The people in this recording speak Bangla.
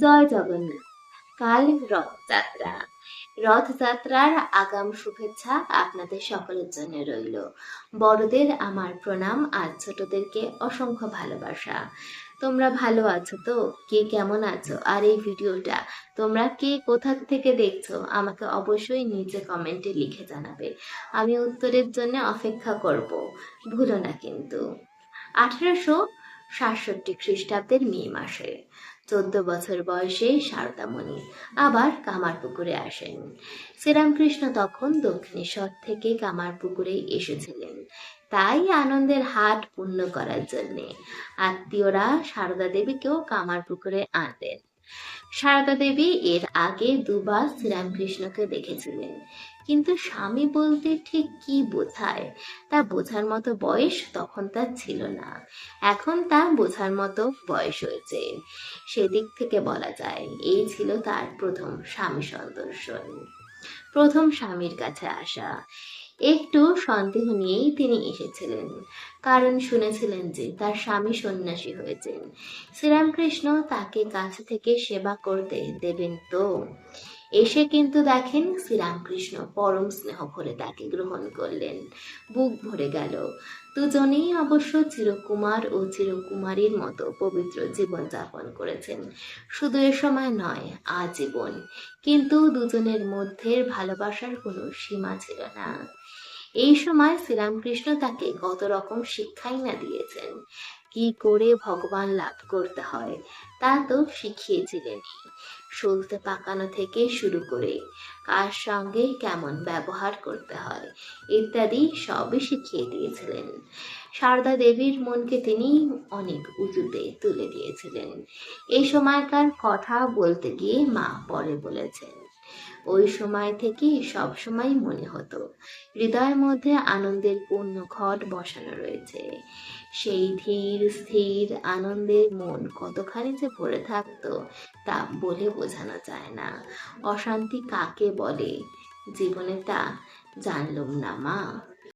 জয় জগন্নাথ কাল রথযাত্রা। রথযাত্রার আগাম শুভেচ্ছা আপনাদের সকলের জন্য রইল। বড়দের আমার প্রণাম, আর ছোটদেরকে অসংখ্য ভালোবাসা। তোমরা ভালো আছো তো? কে কেমন আছো? আর এই ভিডিওটা তোমরা কে কোথা থেকে দেখছ? আমাকে অবশ্যই নিচে কমেন্টে লিখে জানাবে। আমি উত্তরের জন্য অপেক্ষা করব। ভুলো না কিন্তু। আঠেরোশো সাতষট্টি খ্রিস্টাব্দের মে মাসে। চোদ্দ বছর বয়সে সারদামণি আবার কামারপুকুরে আসেন। শ্রীরামকৃষ্ণ তখন দক্ষিণেশ্বর থেকে কামার পুকুরে এসেছিলেন। তাই আনন্দের হাট পূর্ণ করার জন্যে। আত্মীয়রা সারদা দেবীকেও কামারপুকুরে আনতেন। সারদা দেবী এর আগে দুবার শ্রীরামকৃষ্ণকে দেখেছিলেন। কিন্তু স্বামী বলতে ঠিক কি বোঝায়? তা বোঝার মতো বয়স তখন তার ছিল না। এখন তা বোঝার মতো বয়স হয়েছে। সেদিক থেকে বলা যায়, এই ছিল তার প্রথম স্বামী সন্দর্শন প্রথম স্বামীর কাছে আসা। একটু সন্দেহ নিয়েই তিনি এসেছিলেন। কারণ শুনেছিলেন যে তার স্বামী সন্ন্যাসী হয়েছেন। শ্রীরামকৃষ্ণ তাকে কাছে থেকে সেবা করতে দেবেন তো? এসে কিন্তু দেখেন শ্রীরামকৃষ্ণ পরম স্নেহ ভরে তাকে গ্রহণ করলেন। বুক ভরে গেল। দুজনেই অবশ্য চিরকুমার ও চিরকুমারীর মতো পবিত্র জীবন যাপন করেছেন। শুধু এ সময় নয়, আজীবন। কিন্তু দুজনের মধ্যে ভালোবাসার কোনো সীমা ছিল না। এই সময় শ্রীরামকৃষ্ণ তাকে কত রকম শিক্ষাই না দিয়েছেন। কি করে ভগবান লাভ করতে হয় তা তো শিখিয়েছিলেন সলতে পাকানো থেকে শুরু করে কার সঙ্গে কেমন ব্যবহার করতে হয় ইত্যাদি সবই শিখিয়ে দিয়েছিলেন। সারদা দেবীর মনকে তিনি অনেক উঁচুতে তুলে দিয়েছিলেন। এই সময়কার কথা বলতে গিয়ে মা পরে বলেছেন ওই সময় থেকে সব সময় মনে হতো। হৃদয়ের মধ্যে আনন্দের পূর্ণ ঘট বসানো রয়েছে। সেই ধীর, স্থির আনন্দের মন কতখানি যে ভরে থাকতো তা বলে বোঝানো যায় না। অশান্তি কাকে বলে? জীবনে তা জানলুম না মা।